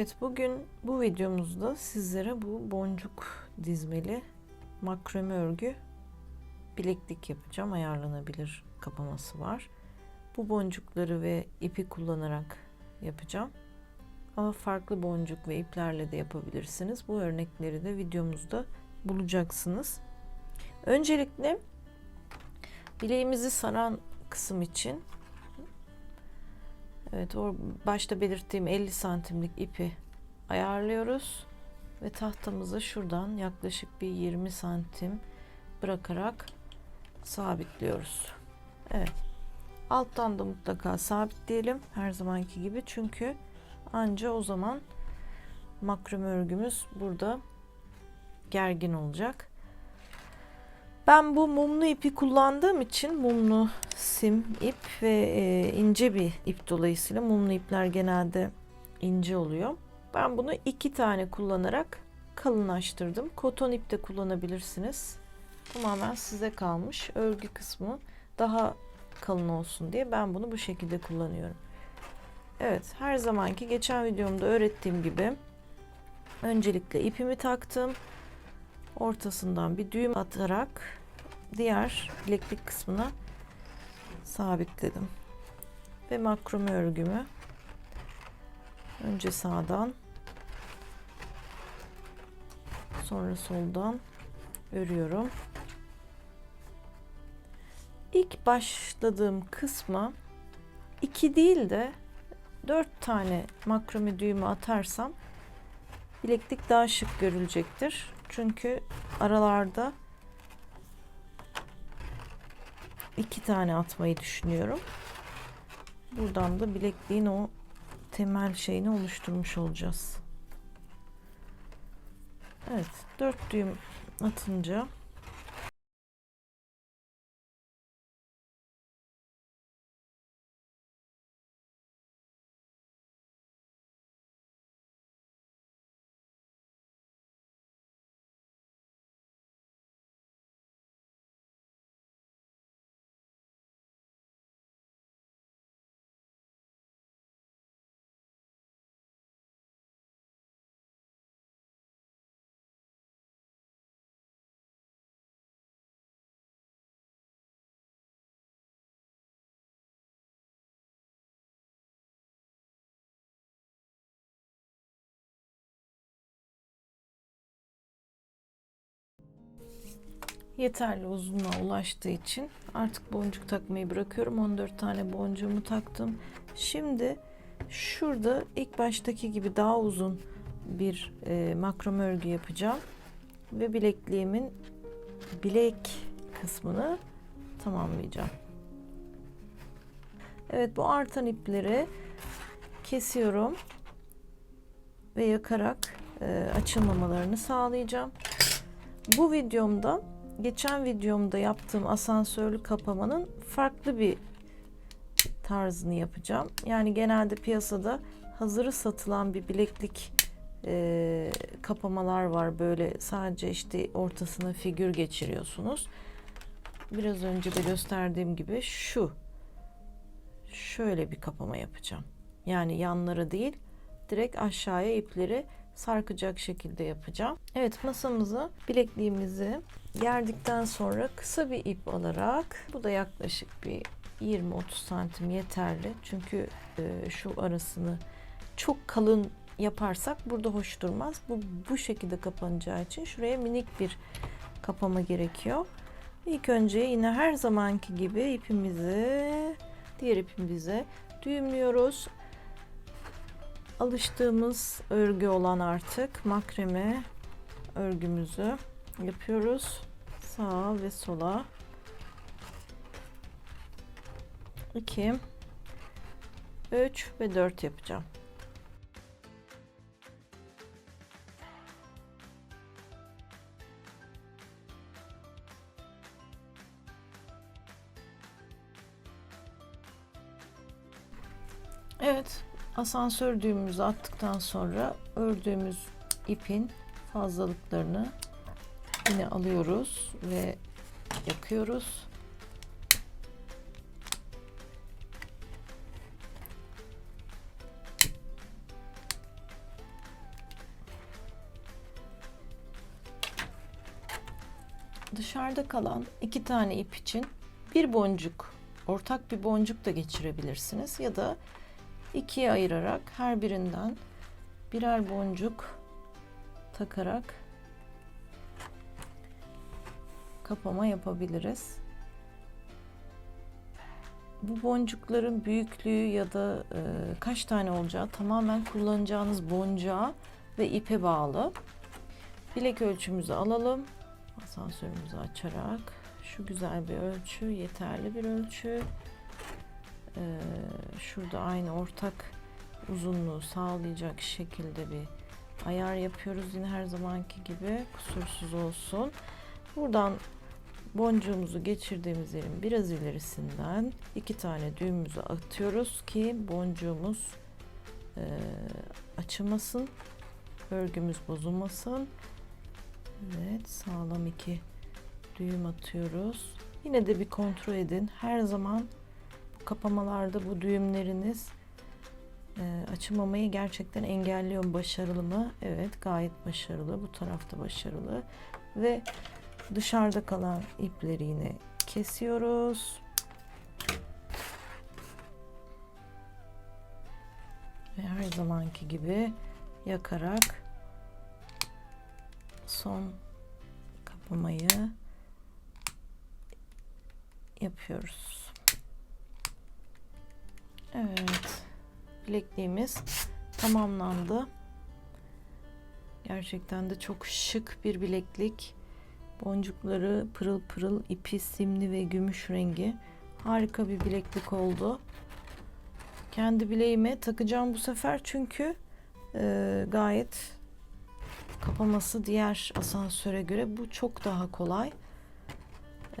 Evet bugün bu videomuzda sizlere bu boncuk dizmeli makrame örgü bileklik yapacağım. Ayarlanabilir kapaması var. Bu boncukları ve ipi kullanarak yapacağım. Ama farklı boncuk ve iplerle de yapabilirsiniz. Bu örnekleri de videomuzda bulacaksınız. Öncelikle bileğimizi saran kısım için Evet, o başta belirttiğim 50 santimlik ipi ayarlıyoruz ve tahtamızı şuradan yaklaşık bir 20 santim bırakarak sabitliyoruz. Evet. Alttan da mutlaka sabitleyelim her zamanki gibi çünkü anca o zaman makrame örgümüz burada gergin olacak. Ben bu mumlu ipi kullandığım için mumlu sim ip ve e, ince bir ip dolayısıyla mumlu ipler genelde ince oluyor. Ben bunu iki tane kullanarak kalınlaştırdım. Koton ip de kullanabilirsiniz. Tamamen size kalmış. Örgü kısmı daha kalın olsun diye ben bunu bu şekilde kullanıyorum. Evet her zamanki geçen videomda öğrettiğim gibi öncelikle ipimi taktım. Ortasından bir düğüm atarak diğer bileklik kısmına sabitledim. Ve makrome örgümü önce sağdan sonra soldan örüyorum. İlk başladığım kısma iki değil de dört tane makrome düğümü atarsam bileklik daha şık görülecektir. Çünkü aralarda iki tane atmayı düşünüyorum. Buradan da bilekliğin o temel şeyini oluşturmuş olacağız. Evet, dört düğüm atınca yeterli uzunluğa ulaştığı için artık boncuk takmayı bırakıyorum. 14 tane boncuğumu taktım. Şimdi şurada ilk baştaki gibi daha uzun bir e, makrome örgü yapacağım. Ve bilekliğimin bilek kısmını tamamlayacağım. Evet bu artan ipleri kesiyorum ve yakarak e, açılmamalarını sağlayacağım. Bu videomda geçen videomda yaptığım asansörlü kapamanın farklı bir tarzını yapacağım. Yani genelde piyasada hazırı satılan bir bileklik e, kapamalar var. Böyle sadece işte ortasına figür geçiriyorsunuz. Biraz önce de gösterdiğim gibi şu şöyle bir kapama yapacağım. Yani yanlara değil direkt aşağıya ipleri sarkacak şekilde yapacağım. Evet masamızı bilekliğimizi gerdikten sonra kısa bir ip alarak bu da yaklaşık bir 20-30 santim yeterli. Çünkü e, şu arasını çok kalın yaparsak burada hoş durmaz. Bu bu şekilde kapanacağı için şuraya minik bir kapama gerekiyor. İlk önce yine her zamanki gibi ipimizi diğer ipimize düğümlüyoruz alıştığımız örgü olan artık makreme örgümüzü yapıyoruz. Sağa ve sola. 2 3 ve 4 yapacağım. Evet, Asansör düğümümüzü attıktan sonra ördüğümüz ipin fazlalıklarını yine alıyoruz ve yakıyoruz. dışarıda kalan iki tane ip için bir boncuk, ortak bir boncuk da geçirebilirsiniz ya da ikiye ayırarak her birinden birer boncuk takarak kapama yapabiliriz. Bu boncukların büyüklüğü ya da e, kaç tane olacağı tamamen kullanacağınız boncuğa ve ipe bağlı. Bilek ölçümüzü alalım. Asansörümüzü açarak şu güzel bir ölçü, yeterli bir ölçü. Ee, şurada aynı ortak uzunluğu sağlayacak şekilde bir ayar yapıyoruz. Yine her zamanki gibi kusursuz olsun. Buradan boncuğumuzu geçirdiğimiz yerin biraz ilerisinden iki tane düğümümüzü atıyoruz ki boncuğumuz e, açılmasın, örgümüz bozulmasın. Evet, sağlam iki düğüm atıyoruz. Yine de bir kontrol edin. Her zaman kapamalarda bu düğümleriniz e, açılmamayı gerçekten engelliyor. Başarılı mı? Evet, gayet başarılı. Bu tarafta başarılı. Ve dışarıda kalan ipleri yine kesiyoruz. Ve her zamanki gibi yakarak son kapamayı yapıyoruz. Evet. Bilekliğimiz tamamlandı. Gerçekten de çok şık bir bileklik. Boncukları pırıl pırıl, ipi simli ve gümüş rengi. Harika bir bileklik oldu. Kendi bileğime takacağım bu sefer çünkü e, gayet kapaması diğer asansöre göre bu çok daha kolay.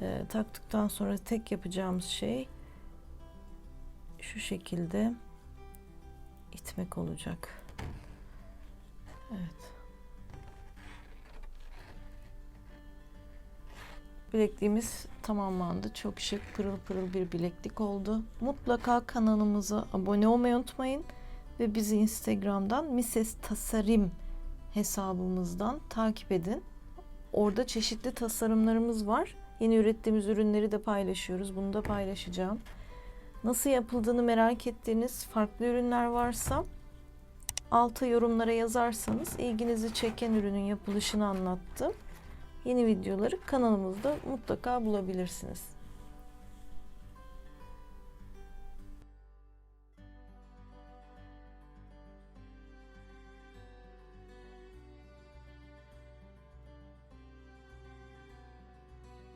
E, taktıktan sonra tek yapacağımız şey şu şekilde itmek olacak. Evet. Bilekliğimiz tamamlandı. Çok şık, pırıl pırıl bir bileklik oldu. Mutlaka kanalımıza abone olmayı unutmayın ve bizi Instagram'dan Mises Tasarım hesabımızdan takip edin. Orada çeşitli tasarımlarımız var. Yeni ürettiğimiz ürünleri de paylaşıyoruz. Bunu da paylaşacağım. Nasıl yapıldığını merak ettiğiniz farklı ürünler varsa alta yorumlara yazarsanız ilginizi çeken ürünün yapılışını anlattım. Yeni videoları kanalımızda mutlaka bulabilirsiniz.